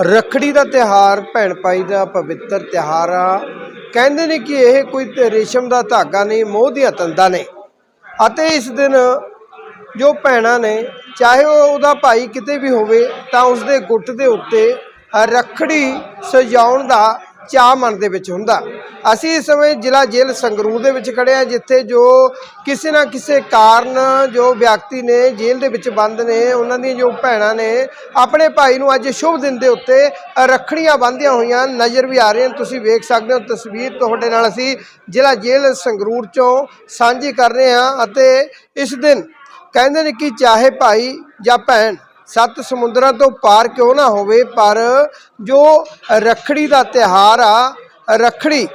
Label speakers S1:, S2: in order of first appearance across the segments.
S1: ਰੱਖੜੀ ਦਾ ਤਿਹਾਰ ਭੈਣ ਭਾਈ ਦਾ ਪਵਿੱਤਰ ਤਿਹਾਰ ਆ। ਕਹਿੰਦੇ ਨੇ ਕਿ ਇਹ ਕੋਈ ਰੇਸ਼ਮ ਦਾ ਧਾਗਾ ਨਹੀਂ, ਮੋਹ ਦੀਆਂ ਤੰਦਾਂ ਨੇ। ਅਤੇ ਇਸ ਦਿਨ ਜੋ ਭੈਣਾਂ ਨੇ, ਚਾਹੇ ਉਹ ਉਹਦਾ ਭਾਈ ਕਿਤੇ ਵੀ ਹੋਵੇ, ਤਾਂ ਉਸਦੇ ਗੁੱਟ ਦੇ ਉੱਤੇ ਰੱਖੜੀ ਸਜਾਉਣ ਦਾ ਚਾਅ ਮਨ ਦੇ ਵਿੱਚ ਹੁੰਦਾ। ਅਸੀਂ ਇਸ ਸਮੇਂ ਜ਼ਿਲ੍ਹਾ ਜੇਲ੍ਹ ਸੰਗਰੂਰ ਦੇ ਵਿੱਚ ਖੜੇ ਹਾਂ, ਜਿੱਥੇ ਜੋ ਕਿਸੇ ਨਾ ਕਿਸੇ ਕਾਰਨ ਜੋ ਵਿਅਕਤੀ ਨੇ ਜੇਲ੍ਹ ਦੇ ਵਿੱਚ ਬੰਦ ਨੇ, ਉਹਨਾਂ ਦੀਆਂ ਜੋ ਭੈਣਾਂ ਨੇ, ਆਪਣੇ ਭਾਈ ਨੂੰ ਅੱਜ ਸ਼ੁਭ ਦਿਨ ਦੇ ਉੱਤੇ ਰੱਖੜੀਆਂ ਬੰਨ੍ਹਦੀਆਂ ਹੋਈਆਂ। ਨਜ਼ਰ ਵੀ ਆ ਰਹੀਆਂ ਤੁਸੀਂ ਵੇਖ ਸਕਦੇ ਹੋ ਤਸਵੀਰ। ਤੁਹਾਡੇ ਨਾਲ ਅਸੀਂ ਜ਼ਿਲ੍ਹਾ ਜੇਲ੍ਹ ਸੰਗਰੂਰ ਚੋਂ ਸਾਂਝੀ ਕਰ ਰਹੇ ਹਾਂ ਅਤੇ ਇਸ ਦਿਨ ਕਹਿੰਦੇ ਨੇ ਕਿ ਚਾਹੇ ਭਾਈ ਜਾਂ ਭੈਣ ਸੱਤ ਸਮੁੰਦਰਾਂ ਤੋਂ ਪਾਰ ਕਿਉਂ ਨਾ ਹੋਵੇ, ਪਰ ਜੋ ਰੱਖੜੀ ਦਾ ਤਿਹਾਰ ਆ, ਰੱਖੜੀ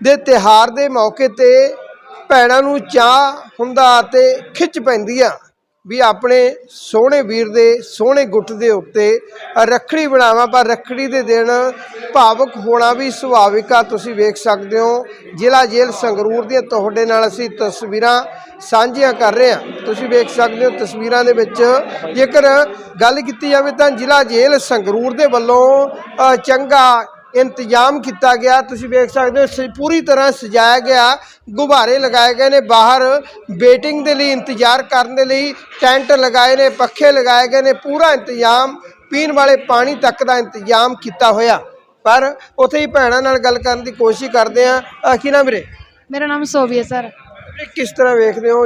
S1: ਦੇ ਤਿਹਾਰ ਦੇ ਮੌਕੇ ਤੇ ਭੈਣਾਂ ਨੂੰ ਚਾਹ ਹੁੰਦਾ ਤੇ ਖਿੱਚ ਪੈਂਦੀ ਆ। ਵੀ ਆਪਣੇ ਸੋਹਣੇ ਵੀਰ ਦੇ, ਸੋਹਣੇ ਗੁੱਟ ਦੇ ਉੱਤੇ ਰੱਖੜੀ ਬਣਾਵਾਂ, ਪਰ ਰੱਖੜੀ ਦੇ ਦਿਨ ਭਾਵੁਕ ਹੋਣਾ ਵੀ ਸੁਭਾਵਿਕ ਆ, ਤੁਸੀਂ ਵੇਖ ਸਕਦੇ ਹੋ। ਜ਼ਿਲ੍ਹਾ ਜੇਲ੍ਹ ਸੰਗਰੂਰ ਦੀਆਂ ਤੁਹਾਡੇ ਨਾਲ ਅਸੀਂ ਤਸਵੀਰਾਂ ਸਾਂਝੀਆਂ ਕਰ ਰਹੇ ਹਾਂ। ਤੁਸੀਂ ਵੇਖ ਸਕਦੇ ਹੋ ਤਸਵੀਰਾਂ ਦੇ ਵਿੱਚ ਜੇਕਰ ਗੱਲ ਕੀਤੀ ਜਾਵੇ ਤਾਂ ਜ਼ਿਲ੍ਹਾ ਜੇਲ੍ਹ ਸੰਗਰੂਰ ਦੇ ਵੱਲੋਂ ਚੰਗਾ ਇੰਤਜ਼ਾਮ ਕੀਤਾ ਗਿਆ। ਤੁਸੀਂ ਵੇਖ ਸਕਦੇ ਹੋ ਪੂਰੀ ਤਰ੍ਹਾਂ ਸਜਾਇਆ ਗਿਆ। ਗੁਬਾਰੇ ਲਗਾਏ ਗਏ ਨੇ। ਬਾਹਰ ਵੇਟਿੰਗ ਦੇ ਲਈ ਇੰਤਜ਼ਾਰ ਕਰਨ ਦੇ ਲਈ ਟੈਂਟ ਲਗਾਏ ਨੇ ਪੱਖੇ ਲਗਾਏ ਗਏ ਨੇ। ਪੂਰਾ ਇੰਤਜ਼ਾਮ ਪੀਣ ਵਾਲੇ ਪਾਣੀ ਤੱਕ ਦਾ ਇੰਤਜ਼ਾਮ ਕੀਤਾ ਹੋਇਆ। ਪਰ ਉੱਥੇ ਹੀ ਭੈਣਾਂ ਨਾਲ ਗੱਲ ਕਰਨ ਦੀ ਕੋਸ਼ਿਸ਼ ਕਰਦੇ ਆ ਕੀ ਨਾ ਵੀਰੇ?
S2: ਮੇਰਾ ਨਾਮ ਸੋਵੀ ਹੈ ਸਰ।
S1: ਕਿਸ ਤਰ੍ਹਾਂ ਵੇਖਦੇ ਹੋ?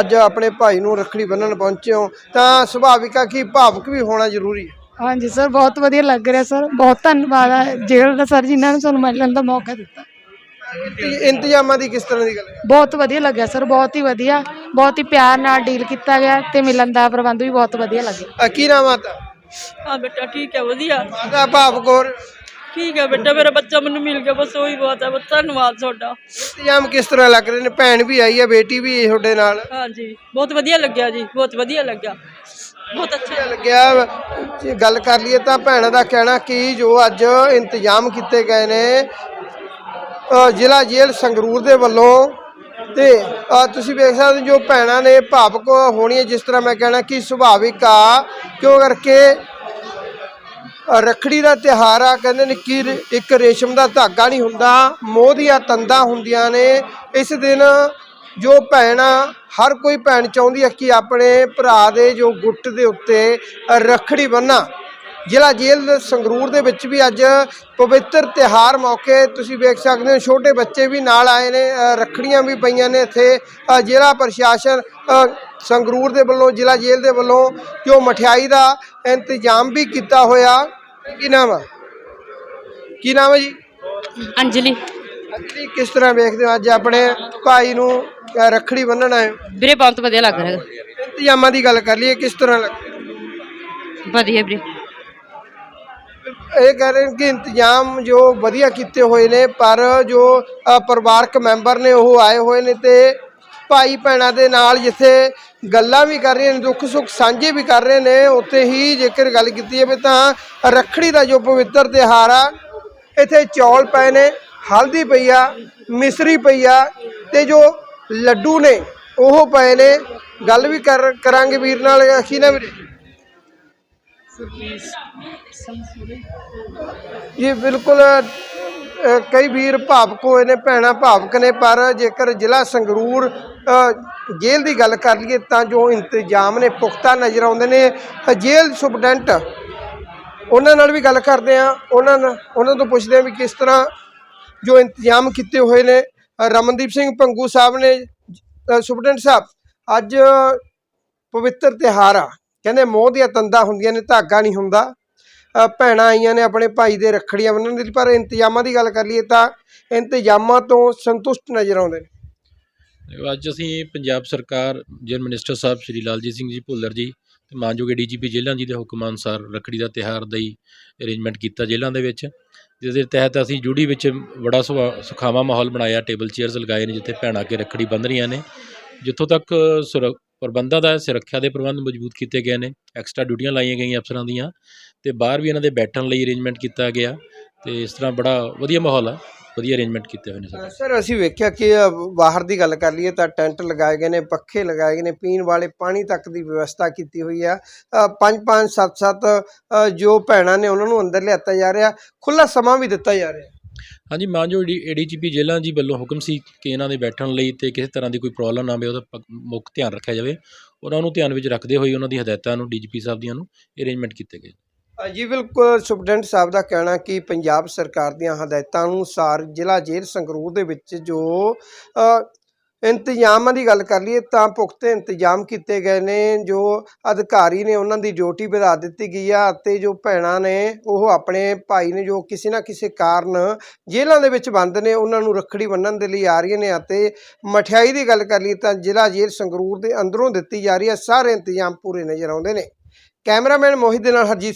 S1: ਅੱਜ ਆਪਣੇ ਭਾਈ ਨੂੰ ਰੱਖੜੀ ਬੰਨਣ ਪਹੁੰਚੇ ਹੋ। ਤਾਂ ਸੁਭਾਵਿਕ ਕਿ ਭਾਵੁਕ ਵੀ ਹੋਣਾ ਜ਼ਰੂਰੀ ਹੈ।
S2: ਹਾਂਜੀ ਸਰ ਬਹੁਤ ਵਧੀਆ ਲੱਗ ਰਿਹਾ ਸਰ। ਬਹੁਤ ਧੰਨਵਾਦ ਹੈ ਜੇਲ੍ਹ ਦਾ ਸਰ ਜਿਨ੍ਹਾਂ ਨੇ ਸਾਨੂੰ ਮਿਲਣ ਦਾ ਮੌਕਾ ਦਿੱਤਾ।
S1: ਇੰਤ- ਇੰਤਜ਼ਾਮਾਂ ਦੀ ਕਿਸ ਤਰ੍ਹਾਂ ਦੀ ਗੱਲ ਹੈ?
S2: ਬਹੁਤ ਵਧੀਆ ਲੱਗਿਆ ਸਰ ਬਹੁਤ ਹੀ ਵਧੀਆ। ਬਹੁਤ ਹੀ ਪਿਆਰ ਨਾਲ ਡੀਲ ਕੀਤਾ ਗਿਆ ਤੇ ਮਿਲਣ ਦਾ ਪ੍ਰਬੰਧ ਵੀ ਬਹੁਤ ਵਧੀਆ ਲੱਗਿਆ।
S1: ਅ, ਕੀ ਨਾਮ ਆ ਤਾ
S3: ਹਾਂ ਬੇਟਾ ਠੀਕ ਹੈ ਵਧੀਆ।
S1: ਮਾਤਾ ਭਾਵੁਕ ਹੋਰ
S3: ਠੀਕ ਹੈ ਬੇਟਾ ਮੇਰਾ ਬੱਚਾ ਮੈਨੂੰ ਮਿਲ ਗਿਆ ਬਸ ਉਹੀ ਬਹੁਤ ਹੈ ਬਸ ਧੰਨਵਾਦ ਤੁਹਾਡਾ।
S1: ਇੰਤਜ਼ਾਮ ਕਿਸ ਤਰ੍ਹਾਂ ਲੱਗ ਰਹੇ ਨੇ? ਭੈਣ ਵੀ ਆਈ ਹੈ ਬੇਟੀ ਵੀ ਤੁਹਾਡੇ ਨਾਲ।
S3: ਹਾਂਜੀ ਬਹੁਤ ਵਧੀਆ ਲੱਗਿਆ ਜੀ ਬਹੁਤ ਵਧੀਆ ਲੱਗਿਆ। ਬਹੁਤ ਅੱਛਾ।
S1: ਲੱਗਿਆ। ਜੇ ਗੱਲ ਕਰ ਲਈਏ ਤਾਂ ਭੈਣਾਂ ਦਾ ਕਹਿਣਾ ਕਿ ਜੋ ਅੱਜ ਇੰਤਜ਼ਾਮ ਕੀਤੇ ਗਏ ਨੇ ਜ਼ਿਲ੍ਹਾ ਜੇਲ੍ਹ ਸੰਗਰੂਰ ਦੇ ਵੱਲੋਂ ਤੇ ਤੁਸੀਂ ਵੇਖ ਸਕਦੇ ਜੋ ਭੈਣਾਂ ਨੇ ਭਾਵਕ ਹੋਣੀ ਹੈ ਜਿਸ ਤਰ੍ਹਾਂ ਮੈਂ ਕਹਿਣਾ ਕਿ ਸੁਭਾਵਿਕ ਆ ਕਿਉਂ ਕਰਕੇ ਅ, ਰੱਖੜੀ ਦਾ ਤਿਹਾਰ ਆ ਕਹਿੰਦੇ ਨੇ ਕਿ ਇੱਕ ਰੇਸ਼ਮ ਦਾ ਧਾਗਾ ਨਹੀਂ ਹੁੰਦਾ ਮੋਹ ਦੀਆਂ ਤੰਦਾਂ ਹੁੰਦੀਆਂ ਨੇ। ਇਸ ਦਿਨ ਜੋ ਭੈਣਾਂ ਹਰ ਕੋਈ ਭੈਣ ਚਾਹੁੰਦੀ ਹੈ ਕਿ ਆਪਣੇ ਭਰਾ ਦੇ ਜੋ ਗੁੱਟ ਦੇ ਉੱਤੇ ਅ, ਰੱਖੜੀ ਬੰਨਾ ਜ਼ਿਲ੍ਹਾ ਜੇਲ੍ਹ ਸੰਗਰੂਰ ਦੇ ਵਿੱਚ ਵੀ ਅੱਜ ਪਵਿੱਤਰ ਤਿਹਾਰ ਮੌਕੇ ਤੁਸੀਂ ਵੇਖ ਸਕਦੇ ਹੋ ਛੋਟੇ ਬੱਚੇ ਵੀ ਨਾਲ ਆਏ ਨੇ ਅ, ਰੱਖੜੀਆਂ ਵੀ ਪਈਆਂ ਨੇ ਇੱਥੇ। ਜ਼ਿਲ੍ਹਾ ਪ੍ਰਸ਼ਾਸਨ ਸੰਗਰੂਰ ਦੇ ਵੱਲੋਂ ਜ਼ਿਲ੍ਹਾ ਜੇਲ੍ਹ ਦੇ ਵੱਲੋਂ ਜੋ ਮਠਿਆਈ ਦਾ ਇੰਤਜ਼ਾਮ ਵੀ ਕੀਤਾ ਹੋਇਆ। ਕੀ ਨਾਮ ਆ? ਕੀ ਨਾਮ ਹੈ ਜੀ?
S4: ਅੰਜਲੀ।
S1: ਅੰਜਲੀ ਕਿਸ ਤਰ੍ਹਾਂ ਵੇਖਦੇ ਹੋ ਅੱਜ ਆਪਣੇ ਭਾਈ ਨੂੰ ਅ, ਰੱਖੜੀ ਬੰਨਣ ਹੋ?
S4: ਵੀਰੇ ਬਹੁਤ ਵਧੀਆ ਲੱਗ ਰਿਹਾ।
S1: ਇੰਤਜ਼ਾਮਾਂ ਦੀ ਗੱਲ ਕਰ ਲਈਏ ਕਿਸ ਤਰ੍ਹਾਂ ਲੱਗ
S4: ਵਧੀਆ ਵੀਰੇ।
S1: ਇਹ ਕਹਿ ਰਹੇ ਨੇ ਕਿ ਇੰਤਜ਼ਾਮ ਜੋ ਵਧੀਆ ਕੀਤੇ ਹੋਏ ਨੇ ਪਰ ਜੋ ਅ, ਪਰਿਵਾਰਕ ਮੈਂਬਰ ਨੇ ਉਹ ਆਏ ਹੋਏ ਨੇ ਤੇ ਭਾਈ ਭੈਣਾਂ ਦੇ ਨਾਲ ਜਿੱਥੇ ਗੱਲਾਂ ਵੀ ਕਰ ਰਹੇ ਨੇ ਦੁੱਖ ਸੁੱਖ ਸਾਂਝੇ ਵੀ ਕਰ ਰਹੇ ਨੇ ਉੱਥੇ ਹੀ ਜੇਕਰ ਗੱਲ ਕੀਤੀ ਜਾਵੇ ਤਾਂ ਰੱਖੜੀ ਦਾ ਜੋ ਪਵਿੱਤਰ ਤਿਉਹਾਰ ਆ ਇੱਥੇ ਚੌਲ ਪਏ ਨੇ। ਹਲਦੀ ਪਈ ਆ ਮਿਸਰੀ ਪਈ ਆ ਤੇ ਜੋ ਲੱਡੂ ਨੇ ਉਹ ਪਏ ਨੇ। ਗੱਲ ਵੀ ਕਰ ਕਰਾਂਗੇ ਵੀਰ ਨਾਲ ਕੀ ਨਾ ਵੀਰੇ ਜੀ ਬਿਲਕੁਲ ਕਈ ਵੀਰ ਭਾਵਕ ਹੋਏ ਨੇ ਭੈਣਾਂ ਭਾਵਕ ਨੇ ਪਰ ਜੇਕਰ ਜ਼ਿਲ੍ਹਾ ਸੰਗਰੂਰ ਜੇਲ੍ਹ ਦੀ ਗੱਲ ਕਰ ਲਈਏ ਤਾਂ ਜੋ ਇੰਤਜ਼ਾਮ ਨੇ ਪੁਖਤਾ ਨਜ਼ਰ ਆਉਂਦੇ ਨੇ। ਜੇਲ੍ਹ ਸੁਪਰਡੈਂਟ ਉਹਨਾਂ ਨਾਲ ਵੀ ਗੱਲ ਕਰਦੇ ਆ। ਉਹਨਾਂ ਨਾਲ ਉਹਨਾਂ ਤੋਂ ਪੁੱਛਦੇ ਆ ਵੀ ਕਿਸ ਤਰ੍ਹਾਂ ਜੋ ਇੰਤਜ਼ਾਮ ਕੀਤੇ ਹੋਏ ਨੇ ਰਮਨਦੀਪ ਸਿੰਘ ਭੰਗੂ ਸਾਹਿਬ ਨੇ ਅ, ਸੁਪਰਡੈਂਟ ਸਾਹਿਬ ਅੱਜ ਪਵਿੱਤਰ ਤਿਉਹਾਰ ਆ। ਕਹਿੰਦੇ ਮੋਹ ਦੀਆਂ ਤੰਦਾਂ ਹੁੰਦੀਆਂ ਨੇ ਧਾਗਾ ਨਹੀਂ ਹੁੰਦਾ। ਭੈਣਾਂ ਆਈਆਂ ਨੇ ਆਪਣੇ ਭਾਈ ਦੇ ਰੱਖੜੀਆਂ ਬੰਨ੍ਹਣ ਦੇ ਪਰ ਇੰਤਜ਼ਾਮਾਂ ਦੀ ਗੱਲ ਕਰ ਲਈਏ ਤਾਂ ਇੰਤਜ਼ਾਮਾਂ ਤੋਂ ਸੰਤੁਸ਼ਟ ਨਜ਼ਰ ਆਉਂਦੇ ਨੇ।
S5: ਅੱਜ ਅਸੀਂ ਪੰਜਾਬ ਸਰਕਾਰ ਜੇਲ੍ਹ ਮਿਨਿਸਟਰ ਸਾਹਿਬ ਸ਼੍ਰੀ ਲਾਲਜੀਤ ਸਿੰਘ ਜੀ ਭੁੱਲਰ ਜੀ ਤੇ ਮਾਨਯੋਗ ਡੀਜੀਪੀ ਜੇਲ੍ਹਾਂ ਜੀ ਦੇ ਹੁਕਮ ਅਨੁਸਾਰ ਰੱਖੜੀ ਦਾ ਤਿਹਾਰ ਦਾ ਹੀ ਅਰੇਂਜਮੈਂਟ ਕੀਤਾ ਜੇਲ੍ਹਾਂ ਦੇ ਵਿੱਚ। ਜਿਸ ਦੇ ਤਹਿਤ ਅਸੀਂ ਜੂੜੀ ਵਿੱਚ ਬੜਾ ਸੁਭਾ- ਸੁਖਾਵਾਂ ਮਾਹੌਲ ਬਣਾਇਆ, ਟੇਬਲ ਚੇਅਰਸ ਲਗਾਏ ਨੇ, ਜਿੱਥੇ ਭੈਣਾਂ ਆ ਕੇ ਰੱਖੜੀ ਬੰਨ੍ਹ ਰਹੀਆਂ ਨੇ, ਜਿੱਥੋਂ ਤੱਕ ਸੁਰ, ਪ੍ਰਬੰਧਾਂ ਦਾ ਸੁਰੱਖਿਆ ਦੇ ਪ੍ਰਬੰਧ ਮਜ਼ਬੂਤ ਕੀਤੇ ਗਏ ਨੇ, ਐਕਸਟਰਾ ਡਿਊਟੀਆਂ ਲਾਈਆਂ ਗਈਆਂ ਅਫਸਰਾਂ ਦੀਆਂ, ਤੇ ਬਾਹਰ ਵੀ ਇਹਨਾਂ ਦੇ ਬੈਠਣ ਲਈ ਅਰੇਂਜਮੈਂਟ ਕੀਤਾ ਗਿਆ, ਤੇ ਇਸ ਤਰ੍ਹਾਂ ਬੜਾ ਵਧੀਆ ਮਾਹੌਲ ਆ। ਵਧੀਆ ਅਰੇਂਜਮੈਂਟ ਕੀਤੇ ਹੋਏ ਨੇ ਸਰ
S1: ਅਸੀਂ ਵੇਖਿਆ ਕਿ ਅ, ਬਾਹਰ ਦੀ ਗੱਲ ਕਰ ਲਈਏ ਤਾਂ ਟੈਂਟ ਲਗਾਏ ਗਏ ਨੇ ਪੱਖੇ ਲਗਾਏ ਗਏ ਨੇ ਪੀਣ ਵਾਲੇ ਪਾਣੀ ਤੱਕ ਦੀ ਵਿਵਸਥਾ ਕੀਤੀ ਹੋਈ ਆ। ਅ, ਪੰਜ ਪੰਜ ਸੱਤ ਸੱਤ ਅ, ਜੋ ਭੈਣਾਂ ਨੇ ਉਹਨਾਂ ਨੂੰ ਅੰਦਰ ਲਿਆਤਾ ਜਾ ਰਿਹਾ। ਖੁੱਲਾ ਸਮਾਂ ਵੀ ਦਿੱਤਾ ਜਾ ਰਿਹਾ।
S5: ਹਾਂਜੀ ਮਾਨਯੋਗ ਏਡੀਜੀਪੀ ਜੇਲ੍ਹਾਂ ਜੀ ਵੱਲੋਂ ਹੁਕਮ ਸੀ ਕਿ ਇਹਨਾਂ ਦੇ ਬੈਠਣ ਲਈ ਤੇ ਕਿਸੇ ਤਰ੍ਹਾਂ ਦੀ ਕੋਈ ਪ੍ਰੋਬਲਮ ਨਾ ਆਵੇ ਉਹਦਾ ਮੁੱਖ ਧਿਆਨ ਰੱਖਿਆ ਜਾਵੇ। ਉਹਨਾਂ ਨੂੰ ਧਿਆਨ ਵਿੱਚ ਰੱਖਦੇ ਹੋਏ ਉਹਨਾਂ ਦੀ ਹਦਾਇਤਾਂ ਨੂੰ ਡੀਜੀਪੀ ਸਾਹਿਬ ਦੀਆਂ ਨੂੰ ਅਰੇਂਜਮੈਂਟ ਕੀਤੇ ਗਏ
S1: ਜੀ ਬਿਲਕੁਲ ਸੁਪਰਡੈਂਟ ਸਾਹਿਬ ਦਾ ਕਹਿਣਾ ਕਿ ਪੰਜਾਬ ਸਰਕਾਰ ਦੀਆਂ ਹਦਾਇਤਾਂ ਅਨੁਸਾਰ ਜ਼ਿਲ੍ਹਾ ਜੇਲ੍ਹ ਸੰਗਰੂਰ ਦੇ ਵਿੱਚ ਜੋ ਇੰਤਜ਼ਾਮਾਂ ਦੀ ਗੱਲ ਕਰ ਲਈਏ ਤਾਂ ਪੁਖਤੇ ਇੰਤਜ਼ਾਮ ਕੀਤੇ ਗਏ ਨੇ, ਜੋ ਅਧਿਕਾਰੀ ਨੇ ਉਹਨਾਂ ਦੀ ਡਿਊਟੀ ਵਧਾ ਦਿੱਤੀ ਗਈ ਆ ਅਤੇ ਜੋ ਭੈਣਾਂ ਨੇ ਉਹ ਆਪਣੇ ਭਾਈ ਨੇ ਜੋ ਕਿਸੇ ਨਾ ਕਿਸੇ ਕਾਰਨ ਜੇਲ੍ਹਾਂ ਦੇ ਵਿੱਚ ਬੰਦ ਨੇ, ਉਹਨਾਂ ਨੂੰ ਰੱਖੜੀ ਬੰਨ੍ਹਣ ਦੇ ਲਈ ਆ ਰਹੀਆਂ ਨੇ ਅਤੇ ਮਠਿਆਈ ਦੀ ਗੱਲ ਕਰ ਲਈਏ ਤਾਂ ਜ਼ਿਲ੍ਹਾ ਜੇਲ੍ਹ ਸੰਗਰੂਰ ਦੇ ਅੰਦਰੋਂ ਦਿੱਤੀ ਜਾ ਰਹੀ ਹੈ ਸਾਰੇ ਇੰਤਜ਼ਾਮ ਪੂਰੇ ਨਜ਼ਰ ਆਉਂਦੇ ਨੇ। ਕੈਮਰਾਮੈਨ ਮੋਹਿਤ ਦੇ ਨਾਲ ਹਰਜੀਤ